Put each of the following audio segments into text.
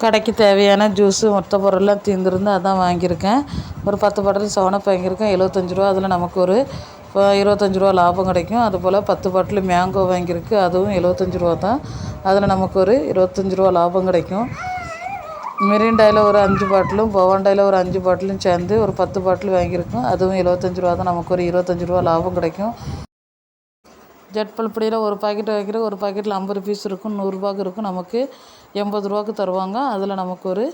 கடைக்கு தேவையான ஜூஸு மொத்த பொருள்லாம் தீர்ந்துருந்து அதான் வாங்கியிருக்கேன். ஒரு பத்து பாட்டில் செவனப் வாங்கியிருக்கேன். எழுபத்தஞ்சி ரூபா அதில் நமக்கு ஒரு இருபத்தஞ்சி ரூபா லாபம் கிடைக்கும். அதுபோல் பத்து பாட்டில் மேங்கோ வாங்கியிருக்கு. அதுவும் எழுபத்தஞ்சி ரூபா தான். அதில் நமக்கு ஒரு இருபத்தஞ்சி ரூபா லாபம் கிடைக்கும். மிரிண்டாயில் ஒரு அஞ்சு பாட்டிலும் பவாண்டாயில் ஒரு அஞ்சு பாட்டிலும் சேர்ந்து ஒரு பத்து பாட்டில் வாங்கியிருக்கோம். அதுவும் எழுபத்தஞ்சி ரூபா தான். நமக்கு ஒரு இருபத்தஞ்சி ரூபா லாபம் கிடைக்கும். ஜெட் பல்படியில் ஒரு பாக்கெட் வைக்கிற ஒரு பாக்கெட்டில் ஐம்பது பீஸ் இருக்கும் நூறுரூபாக்கு இருக்கும். நமக்கு எண்பது ரூபாக்கு தருவாங்க. அதில் நமக்கு ஒரு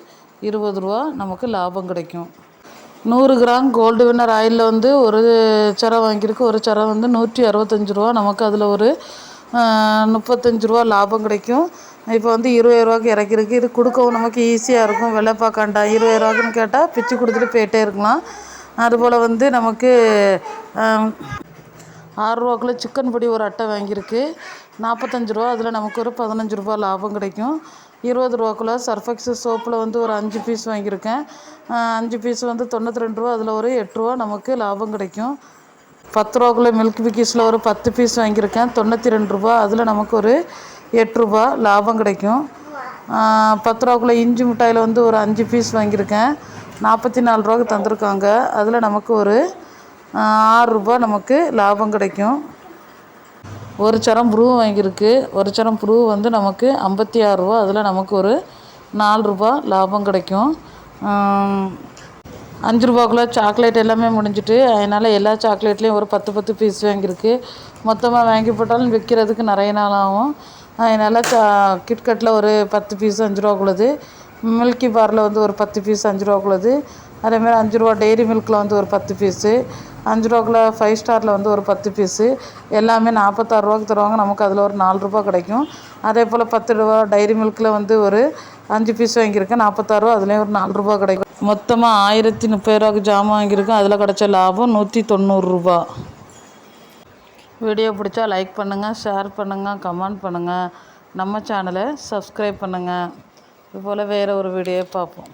இருபது ரூபா நமக்கு லாபம் கிடைக்கும். நூறு கிராம் கோல்டு வின்னர் ஆயிலில் வந்து ஒரு சரம் வாங்கியிருக்கு. ஒரு சரம் வந்து நூற்றி அறுபத்தஞ்சி ரூபா. நமக்கு அதில் ஒரு முப்பத்தஞ்சு ரூபா லாபம் கிடைக்கும். இப்போ வந்து இருபது ரூபாய்க்கு இறக்கிருக்கு இது கொடுக்கவும் நமக்கு ஈஸியாக இருக்கும். வெலை பார்க்காண்டா இருபது ரூபாய்க்குன்னு கேட்டால் பிச்சு கொடுத்துட்டு போயிட்டே இருக்கலாம். அதுபோல் வந்து நமக்கு ஆறுரூவாக்குள்ள சிக்கன் பொடி ஒரு அட்டை வாங்கியிருக்கு. நாற்பத்தஞ்சு ரூபா அதில் நமக்கு ஒரு பதினஞ்சு ரூபா லாபம் கிடைக்கும். இருபது ரூபாக்குள்ள சர்ஃபெக்ஸ் சோப்பில் வந்து ஒரு அஞ்சு பீஸ் வாங்கியிருக்கேன். அஞ்சு பீஸ் வந்து தொண்ணூற்றி ரெண்டு ரூபா அதில் ஒரு எட்டு ரூபா நமக்கு லாபம் கிடைக்கும். பத்து ரூபாக்குள்ள மில்க் பிக்கீஸில் ஒரு பத்து பீஸ் வாங்கியிருக்கேன். தொண்ணூற்றி ரெண்டு ரூபா அதில் நமக்கு ஒரு எட்டு ரூபா லாபம் கிடைக்கும். பத்து ரூபாக்குள்ள இஞ்சி மிட்டாயில் வந்து ஒரு அஞ்சு பீஸ் வாங்கியிருக்கேன். நாற்பத்தி நாலு ரூபாய்க்கு தந்திருக்காங்க. அதில் நமக்கு ஒரு ஆறுரூபா நமக்கு லாபம் கிடைக்கும். ஒரு சரம் ப்ரூ வாங்கியிருக்கு. ஒரு சரம் ப்ரூ வந்து நமக்கு ஐம்பத்தி ஆறுரூவா அதில் நமக்கு ஒரு நாலு ரூபா லாபம் கிடைக்கும். அஞ்சு ரூபாக்குள்ளே சாக்லேட் எல்லாமே முடிஞ்சிட்டு அதனால் எல்லா சாக்லேட்லேயும் ஒரு பத்து பத்து பீஸ் வாங்கியிருக்கு. மொத்தமாக வாங்கி போட்டாலும் விற்கிறதுக்கு நிறைய நாள் ஆகும். அதனால் சா கிட்கட்டில் ஒரு பத்து பீஸ் அஞ்சு ரூபாக்குள்ளது. மில்கி பாரில் வந்து ஒரு பத்து பீஸ் அஞ்சு ரூபாக்குள்ளது. அதேமாதிரி அஞ்சு ரூபா டெய்ரி மில்கில் வந்து ஒரு பத்து பீஸு அஞ்சு ரூபாக்குள்ள ஃபைவ் ஸ்டாரில் வந்து ஒரு பத்து பீஸு எல்லாமே நாற்பத்தாறு ரூபாய்க்கு தருவாங்க. நமக்கு அதில் ஒரு நாலு ரூபா கிடைக்கும். அதே போல் பத்து ரூபா டைரி மில்கில் வந்து ஒரு அஞ்சு பீஸ் வாங்கியிருக்கேன். நாற்பத்தாறு ரூபா அதுலேயும் ஒரு நாலு ரூபா கிடைக்கும். மொத்தமாக ஆயிரத்தி முப்பது ரூபாக்கு ஜாமான் வாங்கியிருக்கேன். அதில் கிடைச்ச லாபம் நூற்றி தொண்ணூறுரூபா வீடியோ பிடிச்சா லைக் பண்ணுங்கள் ஷேர் பண்ணுங்கள் கமெண்ட் பண்ணுங்கள் நம்ம சேனலை சப்ஸ்கிரைப் பண்ணுங்கள் இதுபோல் வேறு ஒரு வீடியோ பார்ப்போம்.